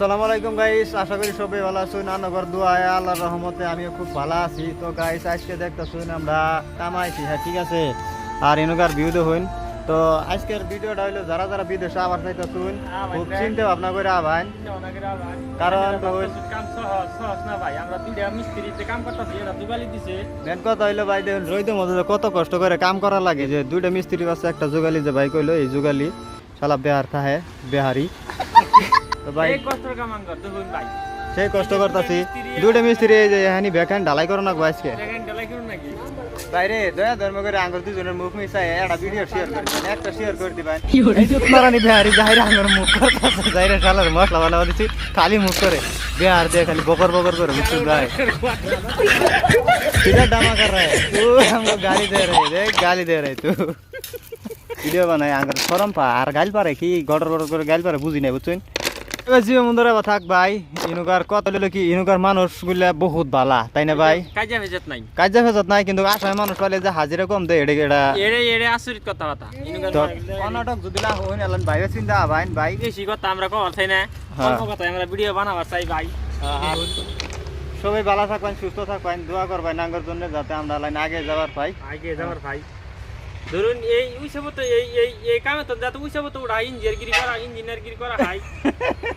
সালাম আলাইকুম গাইস আশা করি সবাই ভালো আছেন। আনগর দোয়ায় আল্লাহর রহমতে আমিও খুব ভালো আছি। তো গাইস আজকে দেখতেছুন আমরা কামাইছি হ্যাঁ ঠিক আছে? আর এনুকার ভিউ হইন তো আজকের ভিডিওটা হইল যারা যারা বিদেশে আবার চাইতেছুন খুব চিন্তা ভাবনা করে আবান। কারণ মেন কথা হইল ভাই দেখুন রইদের মধ্যে কত কষ্ট করে কাম করা লাগে যে দুইটা মিস্ত্রি পাশে একটা যোগালি যে ভাই কইলো এই যোগালি। শালা বেহার থাহে বেহারি। তো ভাই এই কষ্টের কাম আঙ্গার দেখুন ভাই সেই কষ্ট করতেছি দুইটা মিস্ত্রি এই যে এখানে বেখান ঢালাই করো না গো আজকে দেখেন ডেলাই করুন নাকি বাইরে দয়া ধর্ম করে আঙ্গুর দুজনের মুখ মিশাই একটা ভিডিও শেয়ার করে দিবেন একটা শেয়ার করে দিবেন এই যে মারানি বিহারি যাইরে আঙ্গুর মুখ করতেছে যাইরে শালার মশলা বানাবা দিছি খালি মুখ করে বিহার দিয়ে খালি বকর বকর করে মুখ ভাই किधर डामा कर रहा है तू हमको गाली दे रहे देख गाली दे रहे तू ভিডিও বানাই আঙ্গার শরম পা আর গাইল পারে কি গটর গটর করে গাইল পারে বুঝি নাই বুঝছেন এবার জীব মন্দরে থাক ভাই ইনুকার কত হলো কি ইনুকার মানুষগুলা বহুত বালা তাই না ভাই? কাজা ভেজাত নাই। কাজে ফেজত নাই কিন্তু আসামে মানুষ পালে যে হাজিরা কম দেয় এটা এটা এড়ে এড়ে আচরিত কথা কথা কর্ণাটক যদি না হইন এলান ভাইবে চিন্তা ভাইন ভাই। বেশি কথা আমরা কবার চাই না। হ্যাঁ। অল্প কথা আমরা ভিডিও বানাবার চাই ভাই। সবাই ভালো থাকবেন সুস্থ থাকবেন দোয়া করবেন নাঙ্গর জন্য যাতে আমরা লাইন আগে যাবার পাই। আগে যাবার ভাই ধরুন এই উইসব তো এই এই কামে তো যাতে উইসব তো ওরা ইঞ্জিনিয়ার গিরি করা ইঞ্জিনিয়ার গিরি করা হয়।